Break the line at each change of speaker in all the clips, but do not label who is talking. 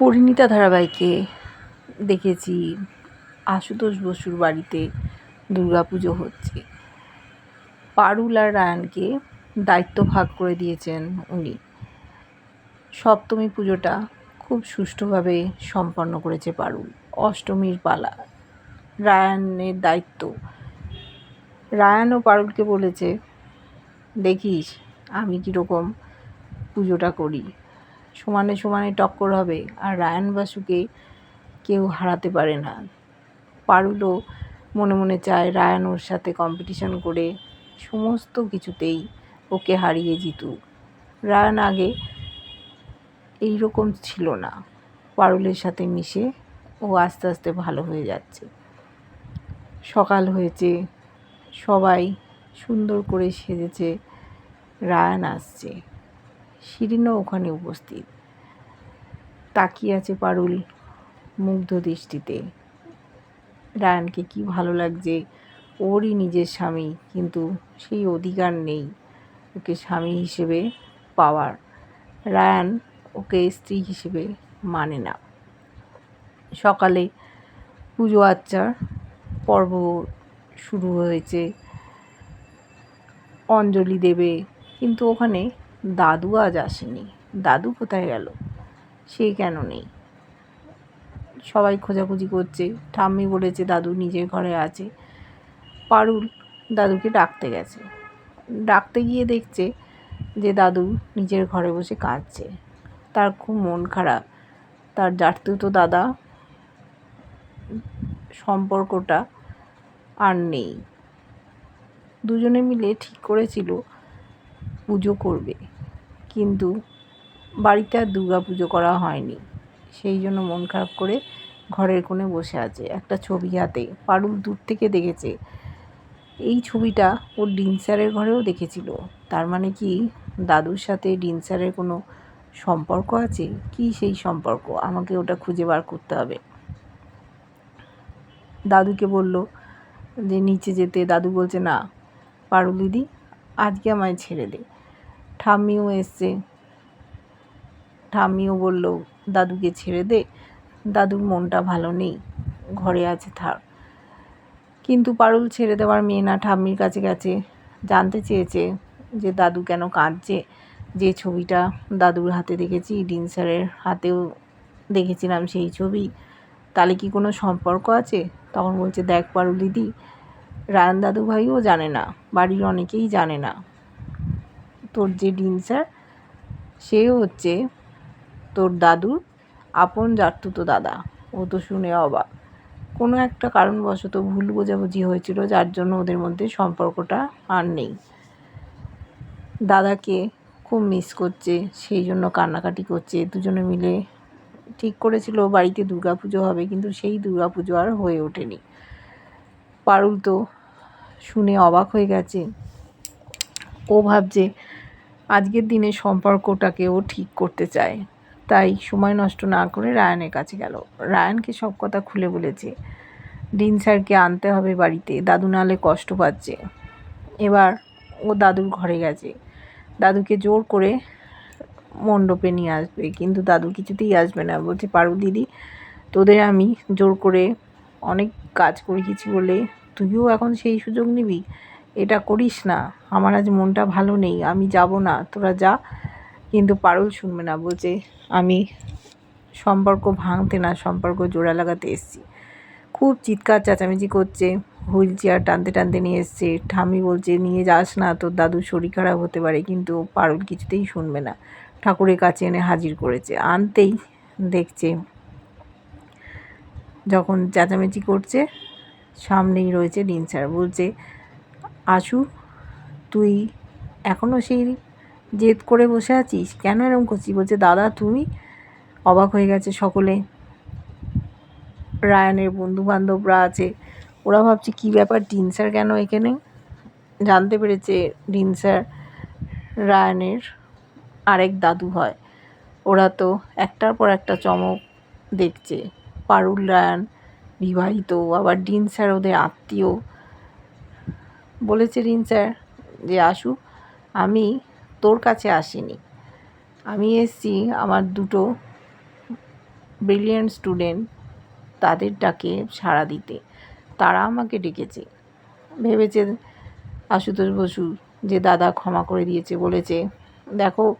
পরিণীতা ধারাবাহিকে দেখেছি আশুতোষ বসুর বাড়িতে দুর্গাপুজো হচ্ছে। পারুল আর রায়ানকে দায়িত্ব ভাগ করে দিয়েছেন উনি। সপ্তমী পুজোটা খুব সুষ্ঠুভাবে সম্পন্ন করেছে পারুল। অষ্টমীর পালা। রায়ানের দায়িত্ব। রায়ান ও পারুলকে বলেছে, দেখিস, আমি কীরকম পুজোটা করি। সমানে সমানে টক্কর হবে আর রায়ান বাসুকে কেউ হারাতে পারে না। পারুলও মনে মনে চায় রায়ান ওর সাথে কম্পিটিশন করে সমস্ত কিছুতেই ওকে হারিয়ে জিতুক। রায়ান আগে এই রকম ছিল না। পারুলের সাথে মিশে ও আস্তে আস্তে ভালো হয়ে যাচ্ছে। সকাল হয়েছে, সবাই সুন্দর করে সেজেছে, রায়ান আসছে। শিরিনও ওখানে উপস্থিত। তাকিয়ে আছে পারুল মুগ্ধ দৃষ্টিতে। রায়ানকে কি ভালো লাগছে? ওরই নিজের স্বামী, কিন্তু সেই অধিকার নেই ওকে স্বামী হিসেবে পাওয়ার। রায়ান ওকে স্ত্রী হিসেবে মানে না। সকালে পুজো আচ্চার পর্ব শুরু হয়েছে অঞ্জলি দেবে, কিন্তু ওখানে দাদু আজ আসেনি। দাদু কোথায় গেল? সে কেন নেই? সবাই খোঁজাখুঁজি করছে। ঠাম্মি বলেছে দাদু নিজের ঘরে আছে। পারুল দাদুকে ডাকতে গেছে। ডাকতে গিয়ে দেখছে যে দাদু নিজের ঘরে বসে কাঁদছে। তার খুব মন খারাপ। তার তো দাদা সম্পর্কটা আর নেই। দুজনে মিলে ঠিক করেছিল পুজো করবে। কিন্তু বাড়িতে আর দুর্গা পুজো করা হয়নি। সেই জন্য মন খারাপ করে ঘরের কোণে বসে আছে একটা ছবি হাতে। পারুল দূর থেকে দেখেছে। এই ছবিটা ও ওর ডিনসারের ঘরেও দেখেছিল। তার মানে কি দাদুর সাথে ডিনসারের কোনো সম্পর্ক আছে? কি সেই সম্পর্ক? আমাকে ওটা খুঁজে বার করতে হবে। দাদুকে বলল যে, নিচে যেতে। দাদু বলছে, না, পারুল দিদি, আজকে আমায় ছেড়ে দে। ঠাম্মিও এসছে। ঠাম্মিও বলল, দাদুকে ছেড়ে দে, দাদুর মনটা ভালো নেই, ঘরে আছে, থাক। কিন্তু পারুল ছেড়ে দেওয়ার মেয়ে না ঠাম্মির কাছে গেছে। জানতে চেয়েছে যে দাদু কেন কাঁদছে। যে ছবিটা দাদুর হাতে দেখেছি, ডিন স্যারের হাতেও দেখেছিলাম সেই ছবি। তাহলে কি কোনো সম্পর্ক আছে? তখন বলছে, দেখ পারুল দিদি, রায়ন দাদু ভাইও জানে না, বাড়ির অনেকেই জানে না। তোর যে ডিন স্যার, সেও হচ্ছে তোর দাদুর আপন জাতুতো দাদা। ও তো শুনে অবাক। কোনো একটা কারণবশত ভুল বোঝাবুঝি হয়েছিল, যার জন্য ওদের মধ্যে সম্পর্কটা আর নেই। দাদাকে খুব মিস করছে, সেই জন্য কান্নাকাটি করছে, দুজনে মিলে ঠিক করেছিল, বাড়িতে দুর্গা পুজো হবে, কিন্তু সেই দুর্গা পুজো আর হয়ে ওঠেনি। পারুল তো শুনে অবাক হয়ে গেছে। ও ভাবছে আজকের দিনে সম্পর্কটাকে ও ঠিক করতে চায়। তাই সময় নষ্ট না করে রায়ানের কাছে গেল। রায়ানকে সব কথা খুলে বলেছে। ডিন স্যারকে আনতে হবে বাড়িতে, দাদু নালে কষ্ট পাচ্ছে। এবার ও দাদুর ঘরে গেছে। দাদুকে জোর করে মণ্ডপে নিয়ে আসবে, কিন্তু দাদু কিছুতেই আসবে না। বলছে, পারু দিদি, তোদের আমি জোর করে অনেক কাজ করে করিয়েছি বলে তুইও এখন সেই সুযোগ নিবি? এটা করিস না। আমার আজ মনটা ভালো নেই, আমি যাব না। তোরা যা। কিন্তু পারুল শুনবে না, বলছে, আমি সম্পর্ক ভাঙতে না, সম্পর্ক জোড়া লাগাতে এসছি। খুব চিৎকার চেঁচামেচি করছে, হুইল চেয়ার টানতে টানতে নিয়ে এসছে। ঠাম্মি বলছে, নিয়ে যাস না, তোর দাদুর শরীর খারাপ হতে পারে। কিন্তু পারুল কিছুতেই শুনবে না। ঠাকুরের কাছে এনে হাজির করেছে। আনতেই দেখছে, যখন চেঁচামেচি করছে, সামনেই রয়েছে ডিনসার বলছে আশু, তুই এখনও সেই জেদ করে বসে আছিস? কেন এরকম করছিস? বলছে, দাদা, তুমি অবাক হয়ে গেছে সকলে। রায়ানের বন্ধু বান্ধবরা আছে। ওরা ভাবছে, কী ব্যাপার ডিন স্যার কেন এখানে? জানতে পেরেছে ডিন স্যার রায়ানের আরেক দাদু হয়। ওরা তো একটার পর একটা চমক দেখছে। পারুল, রায়ান, বিবাহিত, আবার ডিন স্যার ওদের আত্মীয়। বলেছে রিন স্যার যে, আসু, আমি তোর কাছে আসিনি। আমি এসছি আমার দুটো ব্রিলিয়ান্ট স্টুডেন্ট তাদের ডাকে সাড়া দিতে। তারা আমাকে ডেকেছে। ভেবেছে আশুতোষ বসু, যে দাদা ক্ষমা করে দিয়েছে, বলেছে, দেখো,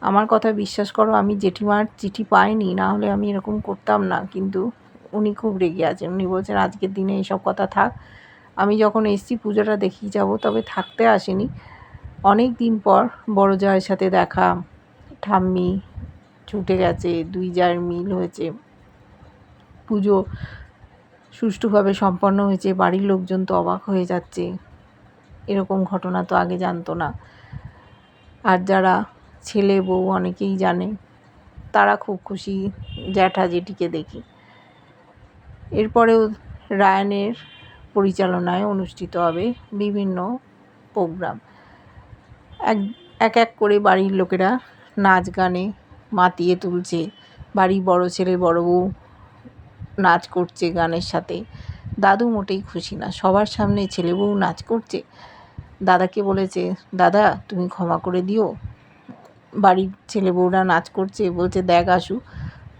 আমার কথা বিশ্বাস করো, আমি জেঠিমার চিঠি পাইনি, না হলে আমি এরকম করতাম না। কিন্তু উনি খুব রেগে আছেন। উনি বলছেন, আজকের দিনে এইসব কথা থাক আমি যখন এসছি পুজোটা দেখেই যাব, তবে থাকতে আসেনি। অনেক দিন পর বড় জায়ের সাথে দেখা, ঠাম্মি ছুটে গেছে, দুই জায়ের মিল হয়েছে। পুজো সুষ্ঠুভাবে সম্পন্ন হয়েছে, বাড়ির লোকজন তো অবাক হয়ে যাচ্ছে। এরকম ঘটনা তো আগে জানতো না। আর যারা ছেলে বউ অনেকেই জানে, তারা খুব খুশি জ্যাঠা জেঠিকে দেখি। এরপরেও রায়ানের পরিচালনায় অনুষ্ঠিত হবে বিভিন্ন প্রোগ্রাম। এক এক এক করে বাড়ির লোকেরা নাচ গানে মাতিয়ে তুলছে। বাড়ির বড় ছেলে, বড় বউ নাচ করছে গানের সাথে। দাদু মোটেই খুশি না। সবার সামনে ছেলে বউ নাচ করছে। দাদাকে বলেছে, দাদা, তুমি ক্ষমা করে দিও। বাড়ির ছেলে বউরা নাচ করছে। বলছে, দেখ আসু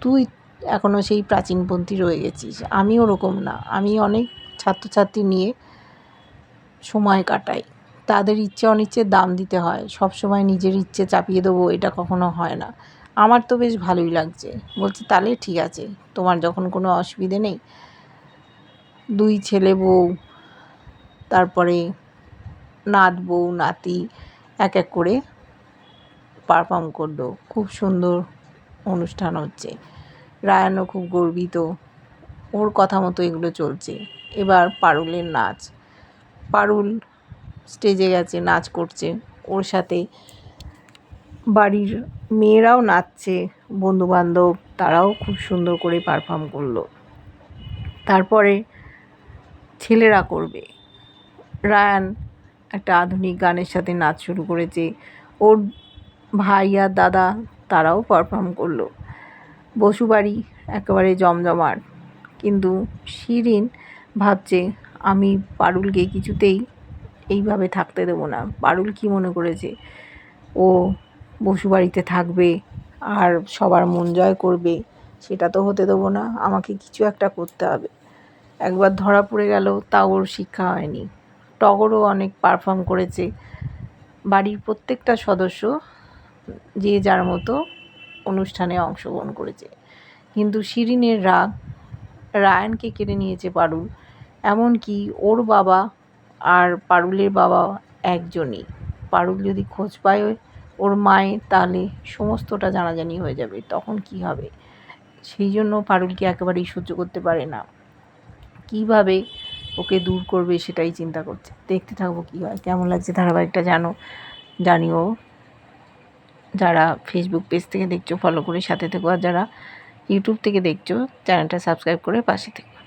তুই এখনও সেই প্রাচীনপন্থী রয়ে গেছিস। আমি ওরকম না। আমি অনেক ছাত্রছাত্রী নিয়ে সময় কাটাই। তাদের ইচ্ছে অনিচ্ছের দাম দিতে হয়। সব সময় নিজের ইচ্ছে চাপিয়ে দেবো, এটা কখনো হয় না। আমার তো বেশ ভালোই লাগছে। বলছে, তাহলে ঠিক আছে। তোমার যখন কোনো অসুবিধে নেই, দুই ছেলে বউ, তারপরে নাত বউ, নাতি, এক এক করে পারফর্ম করল। খুব সুন্দর অনুষ্ঠান হচ্ছে। রায়ানও খুব গর্বিত। ওর কথা মতো এগুলো চলছে। এবার পারুলের নাচ। পারুল স্টেজে গেছে, নাচ করছে। ওর সাথে বাড়ির মেয়েরাও নাচছে, বন্ধুবান্ধব, তারাও খুব সুন্দর করে পারফর্ম করল। তারপরে ছেলেরা করবে। রায়ান একটা আধুনিক গানের সাথে নাচ শুরু করেছে। ওর ভাই আর দাদা, তারাও পারফর্ম করল। বসুবাড়ি একেবারে জমজমাট। কিন্তু শিরিন ভাবছে, আমি পারুলকে কিছুতেই এইভাবে থাকতে দেবো না। পারুল কী মনে করেছে? ও বসুবাড়িতে থাকবে আর সবার মন জয় করবে, সেটা তো হতে দেবো না। আমাকে কিছু একটা করতে হবে। একবার ধরা পড়ে গেল তা ওর শিক্ষা হয়নি। টগরও অনেক পারফর্ম করেছে। বাড়ির প্রত্যেকটা সদস্য যে যার মতো অনুষ্ঠানে অংশগ্রহণ করেছে। কিন্তু শিরিনের রাগ রায়ানকে কেড়ে নিয়েছে পারুল। এমনকি ওর বাবা আর পারুলের বাবা একজনই। পারুল যদি খোঁজ পায় ওর মায়ের, তাহলে সমস্তটা জানাজানি হয়ে যাবে। তখন কি হবে? সেই জন্য পারুলকে একেবারেই সহ্য করতে পারে না। কীভাবে ওকে দূর করবে সেটাই চিন্তা করছে। দেখতে থাকব কী হয়। কেমন লাগছে ধারাবাহিকটা জানো? জানিও। যারা ফেসবুক পেজ থেকে দেখছ ফলো করে সাথে থেকো। আর যারা ইউটিউব থেকে দেখছ চ্যানেলটা সাবস্ক্রাইব করে পাশে থেকো।